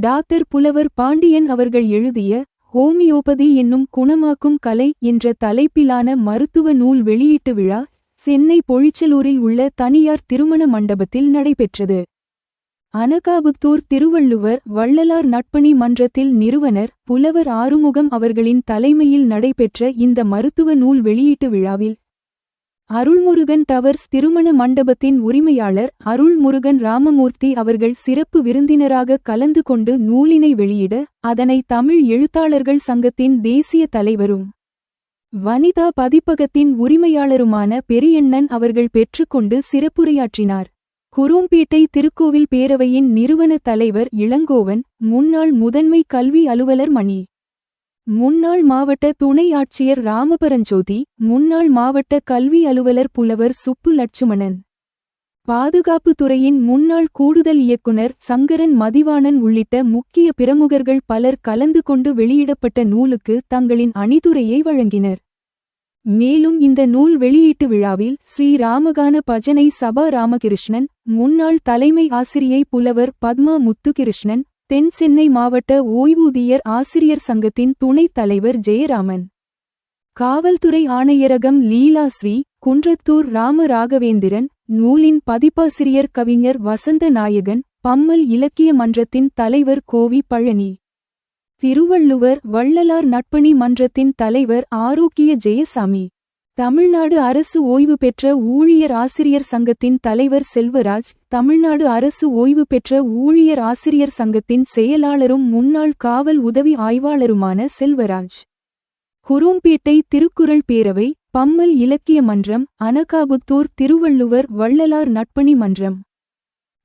Doctor புலவர் பாண்டியன் அவர்கள் எழுதிய ஹோமியோபதி என்னும் குணமாக்கும் கலை என்ற தலைப்பிலான மருத்துவ நூல் வெளியீட்டு விழா சென்னை பொழிச்சலூரில் உள்ள தனியார் திருமண மண்டபத்தில் நடைபெற்றது. அனகாபுத்தூர் திருவள்ளுவர் வள்ளலார் நட்பணி மன்றத்தில் நிறுவனர் புலவர் ஆறுமுகம் அவர்களின் தலைமையில் நடைபெற்ற இந்த மருத்துவ நூல் வெளியீட்டு விழாவில் அருள்முருகன் டவர்ஸ் திருமண மண்டபத்தின் உரிமையாளர் அருள்முருகன் ராமமூர்த்தி அவர்கள் சிறப்பு விருந்தினராக கலந்து கொண்டு நூலினை வெளியிட அதனை தமிழ் எழுத்தாளர்கள் சங்கத்தின் தேசிய தலைவரும். வனிதா பதிப்பகத்தின் உரிமையாளருமான பெரியண்ணன் அவர்கள் பெற்றுக்கொண்டு சிறப்புரையாற்றினார். குரோம்பேட்டை திருக்கோவில் பேரவையின் நிறுவன தலைவர் இளங்கோவன் முன்னாள் முதன்மை கல்வி அலுவலர் மணி. முன்னாள் மாவட்ட துணை ஆட்சியர் ராமபரஞ்சோதி முன்னாள் மாவட்ட கல்வி அலுவலர் புலவர் சுப்பு லட்சுமணன். பாதுகாப்புத் துறையின் முன்னாள் கூடுதல் இயக்குனர் சங்கரன் மதிவாணன் உள்ளிட்ட முக்கிய பிரமுகர்கள் பலர் கலந்து கொண்டு வெளியிடப்பட்ட நூலுக்கு தங்களின் அணிதுரையை வழங்கினர். மேலும் இந்த நூல் வெளியீட்டு விழாவில் ஸ்ரீ ராமகான பஜனை சபா ராமகிருஷ்ணன் முன்னாள் தலைமை ஆசிரியை புலவர் பத்மா முத்துகிருஷ்ணன் தென் சென்னை மாவட்ட ஓய்வூதியர் ஆசிரியர் சங்கத்தின் துணைத் தலைவர் ஜெயராமன். காவல்துறை ஆணையரகம் லீலாஸ்ரீ குன்றத்தூர் ராம ராகவேந்திரன் நூலின் பதிப்பாசிரியர் கவிஞர் வசந்த நாயகன் பம்மல் இலக்கிய மன்றத்தின் தலைவர் கோவி பழனி. திருவள்ளுவர் வள்ளலார் நட்பணி மன்றத்தின் தலைவர் ஆரோக்கிய ஜெயசாமி. தமிழ்நாடு அரசு ஓய்வு பெற்ற ஊழியர் ஆசிரியர் சங்கத்தின் தலைவர் செல்வராஜ் தமிழ்நாடு அரசு ஓய்வு பெற்ற ஊழியர் ஆசிரியர் சங்கத்தின் செயலாளரும் முன்னாள் காவல் உதவி ஆய்வாளருமான செல்வராஜ். குரோம்பேட்டை திருக்குறள் பேரவை பம்மல் இலக்கிய மன்றம் அனகாபுத்தூர் திருவள்ளுவர் வள்ளலார் நட்பணி மன்றம்.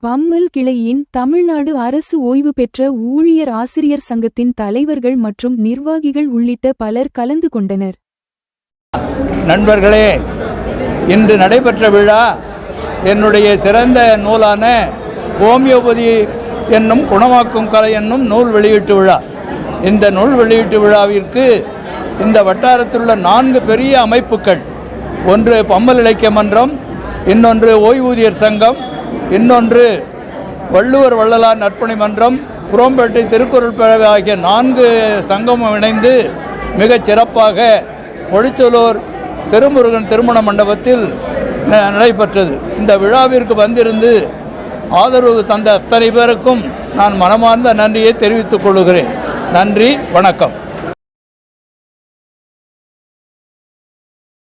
பம்மல் கிளையின் தமிழ்நாடு அரசு ஓய்வு பெற்ற ஊழியர் ஆசிரியர் சங்கத்தின் தலைவர்கள் மற்றும் நிர்வாகிகள் உள்ளிட்ட பலர் கலந்து கொண்டனர். நண்பர்களே இன்று நடைபெற்ற விழா என்னுடைய சிறந்த நூலான ஹோமியோபதி என்னும் குணமாக்கும் கலை என்னும் நூல் வெளியீட்டு விழா. இந்த நூல் வெளியீட்டு விழாவிற்கு இந்த வட்டாரத்தில் உள்ள நான்கு பெரிய அமைப்புகள் ஒன்று பம்மல் இலக்கிய மன்றம் இன்னொன்று ஓய்வூதியர் சங்கம் இன்னொன்று வள்ளுவர் வள்ளலார் நற்பணி மன்றம் குரோம்பேட்டை திருக்குறள் பேரவை ஆகிய நான்கு சங்கமும் இணைந்து மிகச் சிறப்பாக பொழிச்சலூர் திருமுருகன் திருமண மண்டபத்தில் ந- நடைபெற்றது. இந்த விழாவிற்கு வந்திருந்து ஆதரவு தந்த அத்தனை பேருக்கும் நான் மனமார்ந்த நன்றியை தெரிவித்துக் கொள்கிறேன். நன்றி வணக்கம்.